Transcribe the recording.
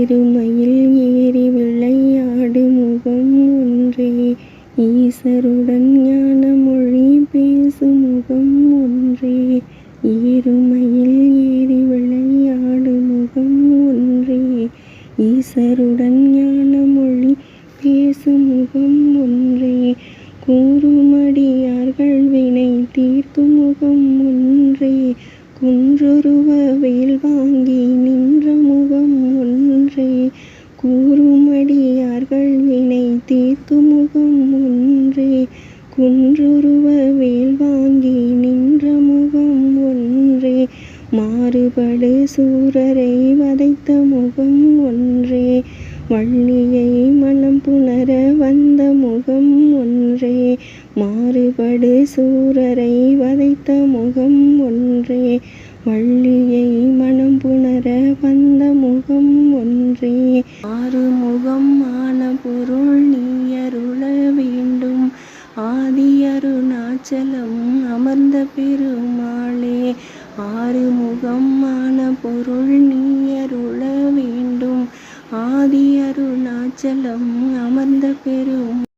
இருமையில் ஏறி விளையாடு முகம் ஒன்றே. ஈசருடன் ஞான மொழி பேசு முகம் ஒன்றே. இருமையில் ஏறி விளையாடு முகம் ஒன்றே. ஈசருடன் ஞான மொழி பேசு முகம் ஒன்றே. கூறு கூறுமடியார்கள் வினை தீர்க்கும் முகம் ஒன்றே. குன்றுருவ வேல் வாங்கி நின்ற முகம் ஒன்றே. மாறுபடு சூரரை வதைத்த முகம் ஒன்றே. வள்ளியை மனம் புணர வந்த முகம் ஒன்றே. மாறுபடு சூரரை வதைத்த முகம் ஒன்றே. வள்ளியை மனம் புணர வந்த முகம் ஒன்றே ஆறுமுகம் ஆன பொருள் நீயருள வேண்டும். ஆதி அருணாச்சலம் அமர்ந்த பெருமாளே. ஆறுமுகம் ஆன பொருள் நீயருள வேண்டும். ஆதி அருணாச்சலம் அமர்ந்த பெரும்